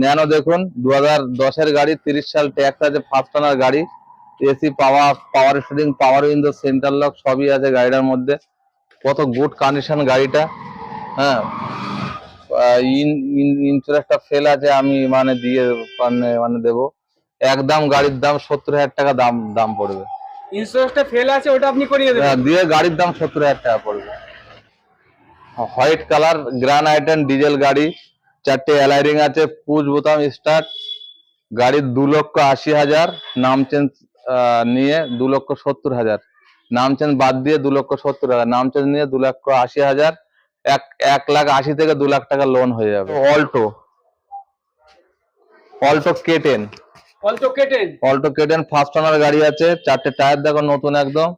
Nano দেখুন দু হাজার দশের গাড়ি তিরিশ সাল ট্যাক্স আছে ফার্স্ট টানার গাড়ি AC power power steering power window centre lock সবই আছে গাড়িটার মধ্যে। কত গুড কন্ডিশন গাড়িটা হ্যাঁ। ইন্স্যুরেন্সটা ফেল আছে আমি মানে দিয়ে মানে মানে দেবো। একদম গাড়ির দাম সত্তর হাজার টাকা দাম দাম পড়বে। ইন্স্যুরেন্সটা ফেল আছে ওটা আপনি করিয়ে হ্যাঁ, দেবেন দিয়ে গাড়ির দাম সত্তর হাজার টাকা পড়বে। হোয়াইট কালার গ্রানাইট ডিজেল গাড়ি চারটে অ্যালাইরিং আছে পুজ বোতাম স্টার্ট গাড়ির দু লক্ষ আশি হাজার নাম চেঞ্জ নিয়ে দু লক্ষ সত্তর হাজার। নাম চেঞ্জ বাদ দিয়ে দু লক্ষ সত্তর হাজার নাম চেঞ্জ নিয়ে দু লক্ষ আশি হাজার এক এক লাখ আশি থেকে দু লাখ টাকা লোন হয়ে যাবে। Alto Alto K ten Alto K ten Alto K ten first owner গাড়ি আছে চারটে টায়ার দেখো নতুন একদম।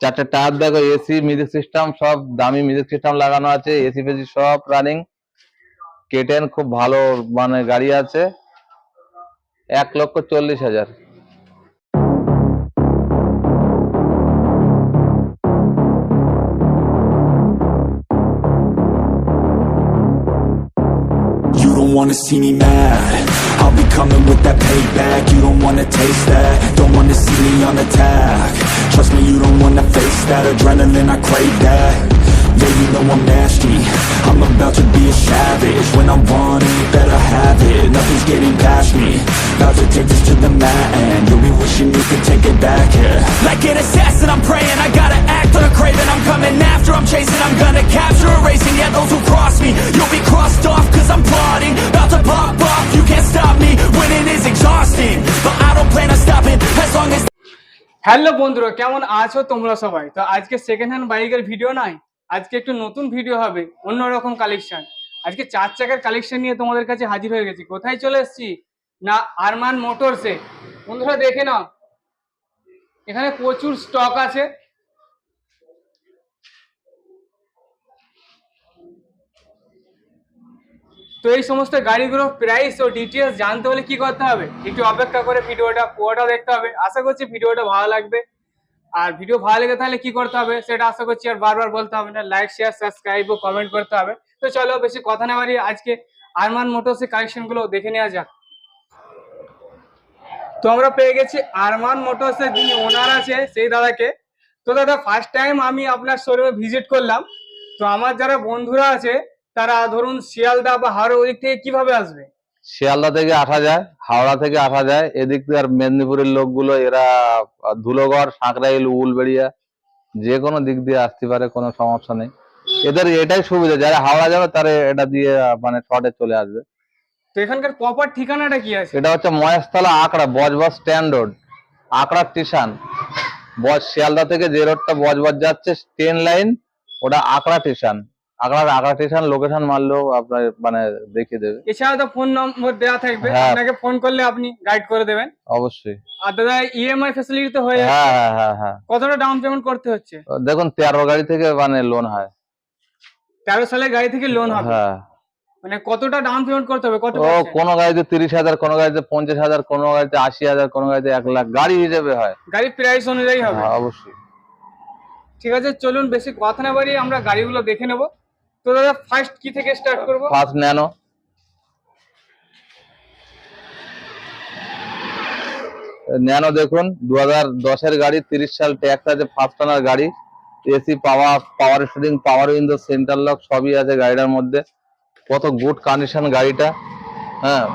চারটে টায়ার দেখো এসি মিউজিক সিস্টেম সব দামি মিউজিক সিস্টেম লাগানো আছে এসি ফেসি সব রানিং কেটেন খুব ভালো মানে গাড়ি আছে এক লক্ষ চল্লিশ হাজার wanna see me mad I'll be coming with that payback You don't wanna taste that Don't wanna see me on attack Trust me, you don't wanna face that Adrenaline, I crave that Yeah, you know I'm nasty I'm about to be a savage When I want it, better have it Nothing's getting past me About to take this to the mat And you'll be wishing you could take it back, yeah Like an assassin, I'm praying I gotta act on a craving I'm coming after, I'm chasing I'm gonna capture, erasing Yeah, those who cross me You'll be crossed off Cause I'm plotting About to pop off You can't stop me Winning is exhausting But I don't plan on stopping As long as hello বন্ধুরা কেমন আছো তোমরা সবাই তো আজকে second hand বাইকের video নাই আজকে একটু নতুন ভিডিও হবে, অন্যরকম কালেকশন আজকে চার চাকার কালেকশন নিয়ে তোমাদের কাছে হাজির হয়ে গেছি। কোথায় চলে এসেছি? না, আরমান মোটরসে। বন্ধুরা, দেখে নাও। এখানে প্রচুর স্টক আছে। তো এই সমস্ত গাড়িগুলোর প্রাইস ও ডিটেলস জানতে হলে কি করতে হবে? একটু অপেক্ষা করে ভিডিওটা পুরোটা দেখতে হবে। আশা করছি ভিডিওটা ভালো লাগবে। আর ভিডিও ভালো লেগে তাহলে কি করতে হবে সেটা আশা করছি আর বারবার বলতে হবে না। লাইক শেয়ার সাবস্ক্রাইব ও কমেন্ট করতে হবে। তো চলো বেশি কথা না বাড়িয়ে আজকে আরমান মোটরসের কালেকশনগুলো দেখে নেওয়া যাক। তো আমরা পেয়ে গেছি আরমান মোটরসের যিনি ওনার আছে, সেই দাদাকে। তো দাদা ফার্স্ট টাইম আমি আপনার শোরুমে ভিজিট করলাম। তো আমার যারা বন্ধুরা আছে, তারা ধরুন শিয়ালদা বা হাওড়া ওদিক থেকে কীভাবে আসবে? শিয়ালদা থেকে আসা যায় হাওড়া থেকে আসা যায়। এদিক থেকে আর মেদিনীপুরের লোকগুলো এরা ধুলোগড় সাঁকরাইল উলবেড়িয়া যে কোনো দিক দিয়ে আসতে পারে কোনো সমস্যা নেই। এদের এটাই সুবিধা যারা হাওড়া যাবে তারা এটা দিয়ে মানে শর্টে চলে আসবে। তো এখানকার প্রপার ঠিকানাটা কি আছে? এটা হচ্ছে Maheshtala Akra Budge Budge stand road Akra station. Budge Sealdah থেকে যে রোডটা বজবজ যাচ্ছে ট্রেন লাইন ওটা Akra station. Akra Akra station location মারলেও আপনার মানে দেখিয়ে দেবে। এছাড়া তো ফোন নম্বর দেওয়া থাকবে। হ্যাঁ। আপনাকে ফোন করলে আপনি গাইড করে দেবেন। অবশ্যই। আর দাদা ইএমআই ফ্যাসিলিটি তো হয়ে যাচ্ছে। হ্যাঁ হ্যাঁ হ্যাঁ হ্যাঁ। কতটা ডাউন পেমেন্ট করতে হচ্ছে? দেখুন তেরো গাড়ি থেকে মানে লোন হয়। তেরো সালের গাড়ি থেকে লোন হবে? হ্যাঁ। মানে কতটা ডাউন পেমেন্ট করতে হবে? কত ও কোনো গাড়িতে তিরিশ হাজার কোনো গাড়িতে পঞ্চাশ হাজার কোনো গাড়িতে আশি হাজার কোনো গাড়িতে এক লাখ গাড়ি হিসেবে হয়। গাড়ি প্রাইস অনুযায়ী হবে। হ্যাঁ অবশ্যই। ঠিক আছে চলুন বেশি কথা না বাড়িয়ে আমরা গাড়িগুলো দেখে নেব। তো দাদা ফার্স্ট কি থেকে স্টার্ট করব? ফার্স্ট ন্যানো ন্যানো দেখুন দু হাজার দশের গাড়ি, তিরিশ সাল ট্যাক্স আছে ফার্স্ট ওনার গাড়ি। AC power power steering power window centre lock সবই আছে গাড়িটার মধ্যে। কত গুড কন্ডিশন গাড়িটা হ্যাঁ।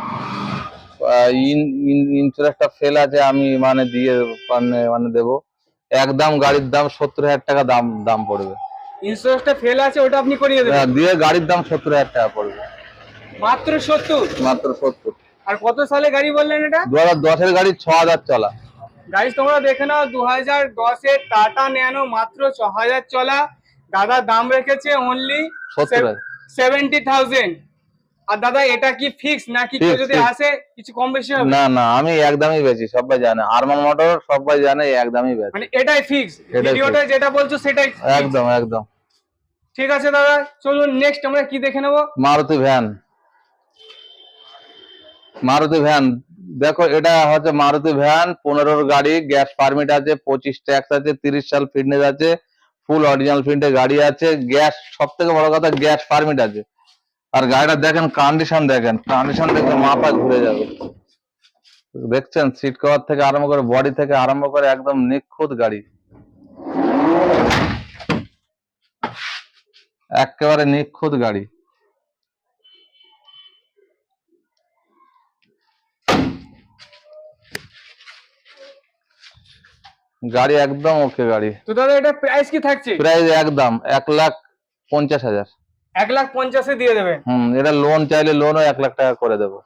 ইন্স্যুরেন্সটা ফেল আছে, আমি মানে দিয়ে মানে মানে দেবো। একদম গাড়ির দাম সত্তর হাজার টাকা দাম দাম পড়বে। ইন্স্যুরেন্সটা ফেল আছে ওটা আপনি করিয়ে দেবেন। দিয়ে গাড়ির দাম সত্তর হাজার টাকা পড়বে। মাত্র সত্তর? মাত্র সত্তর। আর কত সালে গাড়ি বললেন এটা? দু হাজার দশের গাড়ি ছ হাজার চলা। গাড়ি তোমরা দেখে নাও দু হাজার দশের টাটা ন্যানো মাত্র ছ হাজার চলা। দাদা দাম রেখেছে অনলি সত্তর সেভেন্টি থাউজেন্ড আর দাদা এটা কি ফিক্স নাকি কেউ যদি. আসে কিছু কম বেশি হবে? না না আমি একদমই বেশি সবাই জানে। আরমান মোটর সবাই জানে একদমই বেশি মানে এটাই ফিক্স ভিডিওটা যেটা বলছো সেটাই একদম একদম। ঠিক আছে দাদা চলুন নেক্সট আমরা কি দেখে নেব? মারুতি ভ্যান। মারুতি ভ্যান। দেখো এটা হচ্ছে মারুতি ভ্যান পনেরোর গাড়ি গ্যাস পারমিট আছে পঁচিশ ট্যাক্স আছে তিরিশ সাল ফিটনেস আছে ফুল অরিজিনাল ফিটনেস গাড়ি আছে গ্যাস সব থেকে বড় কথা গ্যাস পারমিট আছে। আর গাড়িটা দেখেন কন্ডিশন দেখেন কন্ডিশন দেখে মাথা ঘুরে যাবে। দেখছেন সিট কভার থেকে আরম্ভ করে বডি থেকে আরম্ভ করে একদম নিখুঁত গাড়ি। একেবারে নিখুঁত গাড়ি। গাড়ি একদম ওকে গাড়ি। তো দাদা এটা প্রাইস কি থাকছে? প্রাইস একদম এক লাখ পঞ্চাশ হাজার। এক লাখ পঞ্চাশে দিয়ে দেবে। হম এটা লোন চাইলে লোনও এক লাখ টাকা করে দেবো।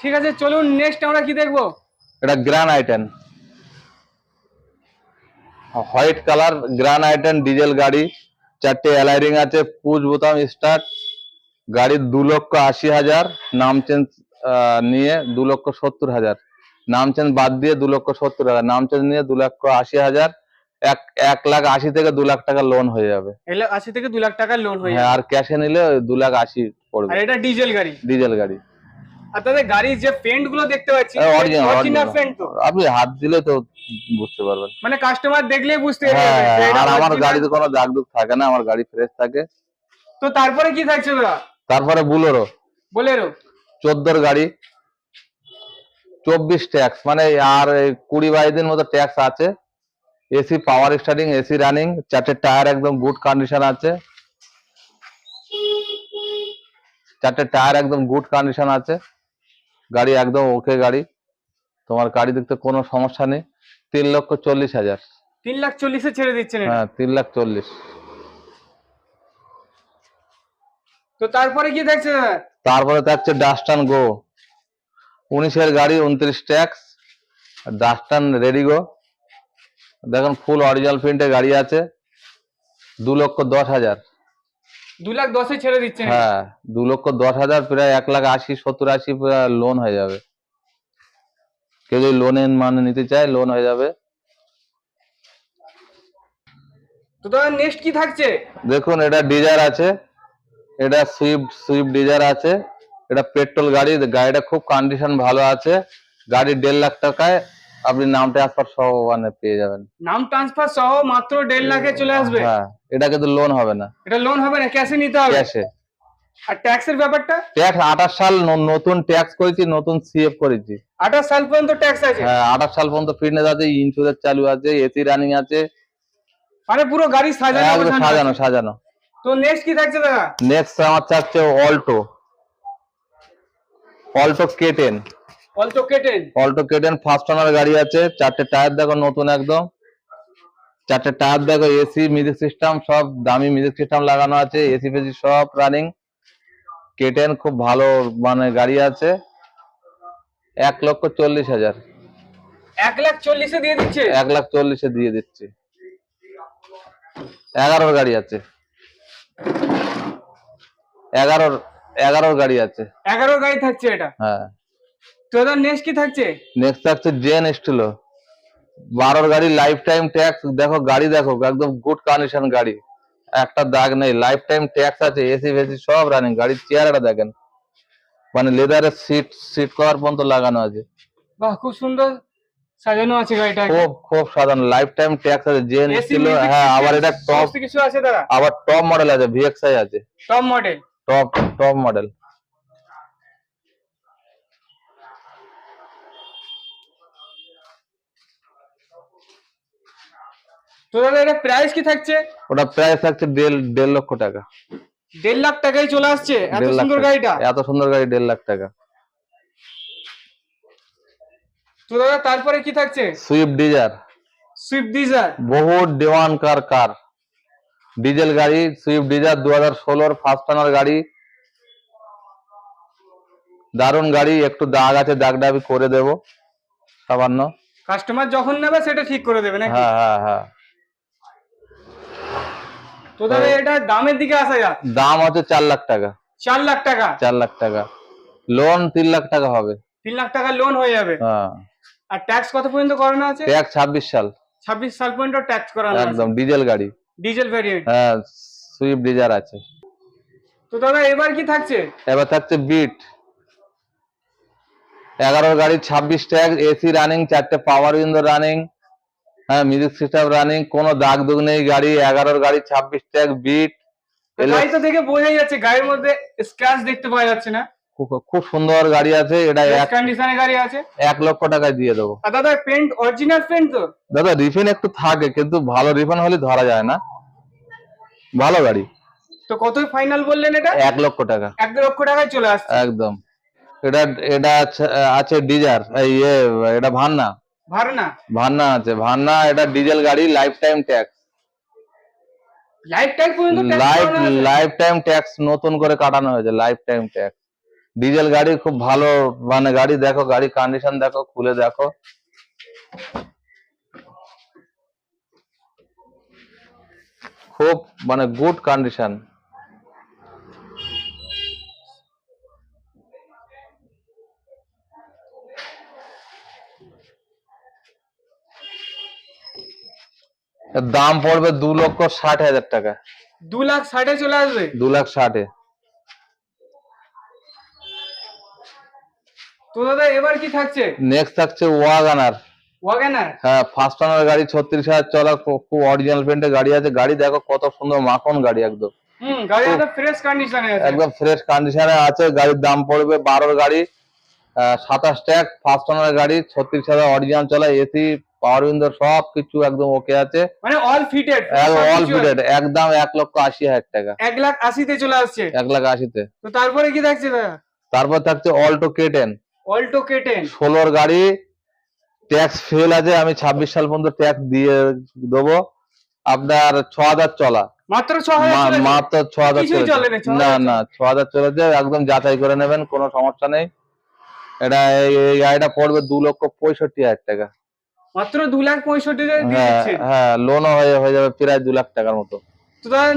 ঠিক আছে চলুন নেক্সট আমরা কি দেখব? এটা গ্রান আইটেন হোয়াইট কালার গ্রান আইটেন ডিজেল গাড়ি চারটে অ্যালাইরিং আছে পুজ বোতাম স্টার্ট গাড়ির দু লক্ষ আশি হাজার নাম চেঞ্জ নিয়ে দু লক্ষ সত্তর হাজার। নাম চেঞ্জ বাদ দিয়ে দু লক্ষ সত্তর হাজার নাম চেঞ্জ নিয়ে দু লক্ষ আশি হাজার। এক এক লাখ আশি থেকে দু লাখ টাকা লোন হয়ে যাবে। এক লাখ আশি থেকে দু লাখ টাকার লোন হয়ে হ্যাঁ যাবে। আর ক্যাশে নিলে দু লাখ আশি আর পড়বে এটা ডিজেল গাড়ি। ডিজেল গাড়ি। আর তাদের গাড়ির যে পেন্টগুলো দেখতে পাচ্ছি অরিজিনাল অরিজিনাল পেন্ট তো। আপনি হাত দিলে তো বুঝতে পারবেন। মানে কাস্টমার দেখলেই বুঝতে হ্যাঁ পারবে আর আমার গাড়িতে কোনো দাগ দুগ থাকে না আমার গাড়ি ফ্রেশ থাকে। তো তারপরে কি থাকছে দাদা তারপরে বুলোরো বলেরো চোদ্দোর গাড়ি। চব্বিশ ট্যাক্স মানে আর কুড়ি বাইশ দিন মতো ট্যাক্স আছে। AC power starting AC running চারটে টায়ার একদম গুড কন্ডিশন আছে। চারটে টায়ার একদম গুড কন্ডিশন আছে। গাড়ি একদম ওকে গাড়ি। তোমার গাড়ি দেখতে কোনো সমস্যা নেই। তিন লক্ষ চল্লিশ হাজার। তিন লাখ চল্লিশে ছেড়ে দিচ্ছেন হ্যাঁ তিন লাখ চল্লিশ। তো তারপরে কি দেখছে তারপরে থাকছে ডাস্টান গো উনিশের গাড়ি উনত্রিশ ট্যাক্স ডাস্টান রেডি গো দেখুন ফুল অরিজিনাল প্রিন্টের গাড়ি আছে। দু লক্ষ দশ হাজার। দু লাখ দশে ছেড়ে দিচ্ছেন এটা। হ্যাঁ দু লক্ষ দশ হাজার প্রায় এক লাখ আশি সত্তর আশি লোন হয়ে যাবে। কেউ যদি লোনের মানে নিতে চায় লোন হয়ে যাবে। তো দাদা নেক্সট কি থাকছে? দেখুন এটা ডিজার আছে। এটা সুইফট সুইফট ডিজার আছে। এটা পেট্রোল গাড়ি গাড়িটা খুব কন্ডিশন ভালো আছে। গাড়ি দেড় লাখ টাকায়। আপনি নাম ট্রান্সফার সহ মানে পেয়ে যাবেন। নাম ট্রান্সফার সহ মাত্র দেড় লাখে চলে আসবে? হ্যাঁ এটা কিন্তু লোন হবে না। এটা লোন হবে না ক্যাশে নিতে হবে? ক্যাশে আর ট্যাক্সের ব্যাপারটা? ট্যাক্স আঠাশ সাল নতুন ট্যাক্স করেছি নতুন সিএফ করেছি। আঠাশ সাল পর্যন্ত ট্যাক্স আছে? হ্যাঁ আঠাশ সাল পর্যন্ত ফিটনেস আছে ইন্স্যুরেন্স চালু আছে এসি রানিং আছে। মানে পুরো গাড়ি সাজানো একদম সাজানো সাজানো। তো নেক্সট কি থাকছে দাদা? নেক্সট আমার চাচ্ছে Alto Alto K ten Alto K ten? Alto K ten first owner গাড়ি আছে চারটে টায়ার দেখো নতুন একদম। চারটে টায়ার দেখো এসি মিউজিক সিস্টেম সব দামি মিউজিক সিস্টেম লাগানো আছে এসি ফেসি সব রানিং কেটেন খুব ভালো মানে গাড়ি আছে। এক লক্ষ চল্লিশ হাজার। এক লাখ চল্লিশে দিয়ে দিচ্ছে? এক লাখ চল্লিশে দিয়ে দিচ্ছি। এগারোর গাড়ি আছে। এগারোর এগারোর গাড়ি আছে। এগারো গাড়ি থাকছে এটা? হ্যাঁ। তো দাদা নেক্সট কি থাকছে? নেক্সট থাকছে জেন স্টিলো বারোর গাড়ি লাইফ টাইম ট্যাক্স দেখো গাড়ি দেখো একদম গুড কন্ডিশন গাড়ি। একটা দাগ নেই লাইফ টাইম ট্যাক্স আছে এসি ফেসি সব রানিং গাড়ির চেয়ারটা দেখেন। মানে লেদারের সিট সিট কভার পর্যন্ত লাগানো আছে। বাহ খুব সুন্দর সাজানো আছে গাড়িটা। খুব খুব সাধারণ লাইফ টাইম ট্যাক্স আছে জেন স্টিলো হ্যাঁ আবার এটা টপ কিছু আছে দাদা? আবার টপ মডেল আছে ভিএক্সআই আছে। Top model top top model তো দাদা এটা প্রাইস কি থাকছে? ওটা প্রাইস থাকছে দেড় দেড় লক্ষ টাকা। দেড় লাখ টাকায় চলে আসছে? এত সুন্দর গাড়িটা? এত সুন্দর গাড়ি দেড় লাখ টাকা। তো দাদা তারপরে কি থাকছে? সুইফট ডিজার সুইফট ডিজার বহু দেওয়ান কার কার। ডিজেল গাড়ি সুইফট ডিজার দু হাজার ষোলোর ফার্স্ট টানার গাড়ি। দারুণ গাড়ি একটু দাগ আছে দাগটা আমি করে দেবো। সামান্য। কাস্টমার যখন নেবে সেটা ঠিক করে দেবে নাকি? হ্যাঁ হ্যাঁ হ্যাঁ। তো দাদা এটা দামের দিকে আসা যাক। দাম হচ্ছে চার লাখ টাকা। চার লাখ টাকা? চার লাখ টাকা। লোন তিন লাখ টাকা হবে। তিন লাখ টাকা লোন হয়ে যাবে? হ্যাঁ। আর ট্যাক্স কত পর্যন্ত করানো আছে? ট্যাক্স ছাব্বিশ সাল। ছাব্বিশ সাল পর্যন্ত ট্যাক্স করানো একদম ডিজেল গাড়ি। ডিজেল ভ্যারিয়েন্ট হ্যাঁ সুইফট ডিজার আছে। তো দাদা এবার কি থাকছে? এবার থাকছে বিট এগারোর গাড়ি ছাব্বিশ ট্যাগ এসি রানিং চারটে পাওয়ার উইন্ডো রানিং হ্যাঁ মিউজিক সিস্টেম রানিং কোনো দাগ দুগ নেই গাড়ি এগারোর গাড়ি ছাব্বিশ ট্যাগ বিট গাড়িটা দেখে বোঝাই যাচ্ছে গাড়ির মধ্যে স্ক্র্যাচ দেখতে পাওয়া যাচ্ছে না। খুব সুন্দর গাড়ি আছে এটা এক কন্ডিশনে গাড়ি আছে। এক লক্ষ টাকায় দিয়ে দেবো। আর দাদা পেন্ট অরিজিনাল পেন্ট তো? দাদা রিফিন একটু থাকে কিন্তু ভালো রিফিন হলে ধরা যায় না। ভালো গাড়ি। তো কত ফাইনাল বললেন এটা? এক লক্ষ টাকা। এক লক্ষ টাকায় চলে আসছে। একদম। এটা এটা আছে- ডিজার এই ইয়ে এটা ভান্না। আছে এটা ডিজেল গাড়ি life time tax life time পর্যন্ত লাইফ লাইফ টাইম ট্যাক্স নতুন করে কাটানো হয়েছে লাইফ টাইম ট্যাক্স ডিজেল গাড়ি খুব ভালো মানে গাড়ি দেখো গাড়ি কন্ডিশন দেখো খুলে দেখো। খুব মানে গুড কন্ডিশন দাম পড়বে দু লক্ষ ষাট হাজার টাকা। দু লাখ ষাটে চলে আসবে? দু লাখ ষাটে। তো দাদা এবার কি থাকছে? নেক্সট থাকছে ওয়াগানার ওয়াগেনার হ্যাঁ ফার্স্ট ওনার গাড়ি ছত্রিশ হাজার চলা খু- খুব অরিজিনাল পেন্টের গাড়ি আছে। গাড়ি দেখো কত সুন্দর মাখন গাড়ি একদম। হুম গাড়ি একদম ফ্রেশ কন্ডিশনে আছে। একদম ফ্রেশ কন্ডিশনে আছে। গাড়ির দাম পড়বে বারোর গাড়ি। সাতাশ ট্যাগ ফার্স্ট গাড়ি ছত্রিশ হাজার অরিজিনাল চলা এসি পাওয়ার উইন্ডো সব কিছু একদম ওকে আছে। মানে অল ফিটেড অল ফিটেড একদম এক লক্ষ আশি হাজার টাকা। এক লাখ আশিতে চলে আসছে। এক লাখ আশিতে। তো তারপরে কি থাকছে দাদা? তারপর থাকছে Alto K ten Alto K ten ষোলোর গাড়ি ট্যাক্স ফেল আছে আমি ছাব্বিশ সাল পর্যন্ত ট্যাক্স দিয়ে দেবো। আপনার ছ হাজার চলা মাত্র ছ হাজার। মাত্র ছ হাজার না, না ছ হাজার চলেছে একদম যাচাই করে নেবেন কোনো সমস্যা নেই। এটা এই এই গাড়িটা পড়বে দু লক্ষ পঁয়ষট্টি হাজার টাকা। মাত্র দু লাখ পঁয়ষট্টি হ্যাঁ দিচ্ছে হ্যাঁ হয়ে হয়ে যাবে প্রায় দু লাখ টাকার মতো। তো দাদা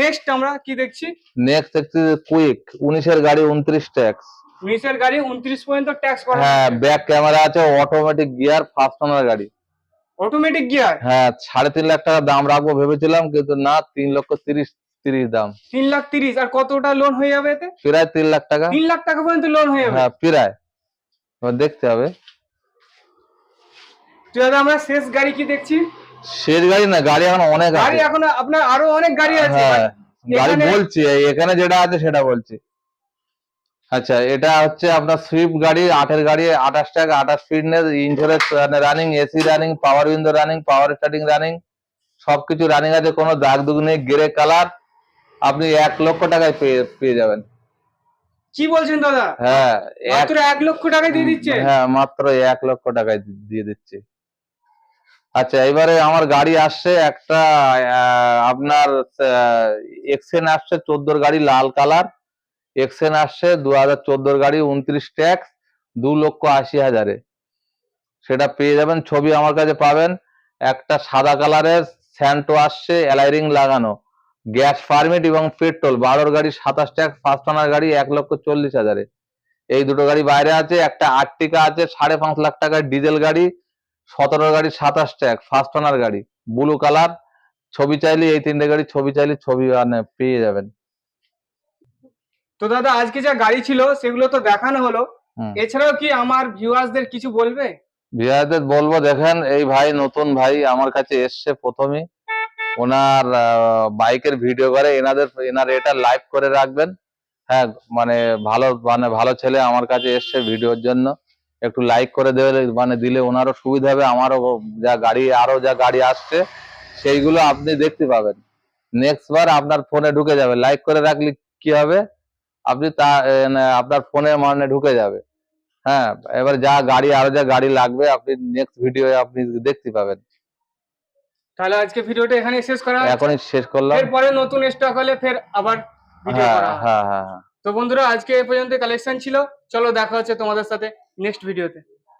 নেক্সট আমরা কি দেখছি? নেক্সট দেখছি কুইক উনিশের গাড়ি উনত্রিশ ট্যাক্স উনিশের গাড়ি উনত্রিশ পর্যন্ত ট্যাক্স করা হ্যাঁ ব্যাক ক্যামেরা আছে অটোমেটিক গিয়ার ফার্স্ট ওনার গাড়ি। অটোমেটিক গিয়ার হ্যাঁ সাড়ে তিন লাখ টাকা দাম রাখব ভেবেছিলাম কিন্তু না তিন লক্ষ তিরিশ তিরিশ দাম। তিন লাখ তিরিশ আর কতটা লোন হয়ে যাবে এতে? প্রায় তিন লাখ টাকা। তিন লাখ টাকা পর্যন্ত লোন হয়ে যাবে? হ্যাঁ প্রায়। এবার দেখতে হবে। তো দাদা আমরা শেষ গাড়ি কি দেখছি? শেষ গাড়ি না গাড়ি এখন অনেক গাড়ি এখন আপনার আরও অনেক গাড়ি আছে। হ্যাঁ গাড়ি বলছি এখানে যেটা আছে সেটা বলছি। আচ্ছা এটা হচ্ছে আপনার সুইফট গাড়ি আটের গাড়ি আঠাশ টাকা আঠাশ fitness insurance running AC running power window running power starting running সবকিছু রানিং আছে কোনো দাগ দুগ নেই গ্রে কালার আপনি এক লক্ষ টাকায় পেয়ে পেয়ে যাবেন। কি বলছেন দাদা? হ্যাঁ মাত্র এক লক্ষ টাকায় দিয়ে দিচ্ছে? হ্যাঁ মাত্র এক লক্ষ টাকায় দিয়ে দিচ্ছি। আচ্ছা এবারে আমার গাড়ি আসছে একটা আপনার এক্সেন আসছে চোদ্দোর গাড়ি লাল কালার। এক্সেন আসছে দু হাজার চোদ্দোর গাড়ি উনত্রিশ ট্যাক্স, দু লক্ষ আশি হাজারে। সেটা পেয়ে যাবেন, ছবি আমার কাছে পাবেন। একটা সাদা কালারের স্যান্টো আসছে, অ্যালাইরিং লাগানো। গ্যাস পারমিট এবং পেট্রোল, বারোর গাড়ি সাতাশ ট্যাক্স, ফার্স্ট ওনার গাড়ি এক লক্ষ চল্লিশ হাজারে। এই দুটো গাড়ি বাইরে আছে, একটা আর্টিকা আছে, সাড়ে পাঁচ লাখ টাকার ডিজেল গাড়ি। সতেরো গাড়ি সাতাশ ট্যাগ ফার্স্ট ওনার গাড়ি ব্লু কালার ছবি চাইলে এই তিনটে গাড়ি ছবি চাইলে ছবি মানে পেয়ে যাবেন। তো দাদা আজকে যা গাড়ি ছিল সেগুলো তো দেখানো হলো। এছাড়াও কি আমার ভিউয়ার্সদের কিছু বলবে? বিহারিদের বলব দেখেন এই ভাই নতুন ভাই আমার কাছে এসছে প্রথমে। ওনার বাইকের ভিডিও করে। এনাদের এনার এটা লাইভ করে রাখবেন। হ্যাঁ মানে ভালো মানে ভালো ছেলে আমার কাছে এসছে ভিডিওর জন্য। একটু লাইক করে দেবে মানে দিলে ওনারও সুবিধা হবে আমারও যা গাড়ি আরও যা গাড়ি আসছে সেইগুলো আপনি দেখতে পাবেন। নেক্সট বার আপনার ফোনে ঢুকে যাবে। লাইক করে রাখলে কি হবে? আপনি তা আপনার ফোনে মানে ঢুকে যাবে। হ্যাঁ এবার যা গাড়ি আরও যা গাড়ি লাগবে আপনি নেক্সট ভিডিও আপনি দেখতে পাবেন। তাহলে আজকে ভিডিওটা এখানে শেষ করা। এখনই শেষ করলাম। এরপরে নতুন স্টক হলে ফের আবার ভিডিও হ্যাঁ করা হ্যাঁ হ্যাঁ হ্যাঁ। তো বন্ধুরা আজকে এই পর্যন্ত কালেকশন ছিল। চলো দেখা হচ্ছে তোমাদের সাথে। নেক্সট ভিডিওতে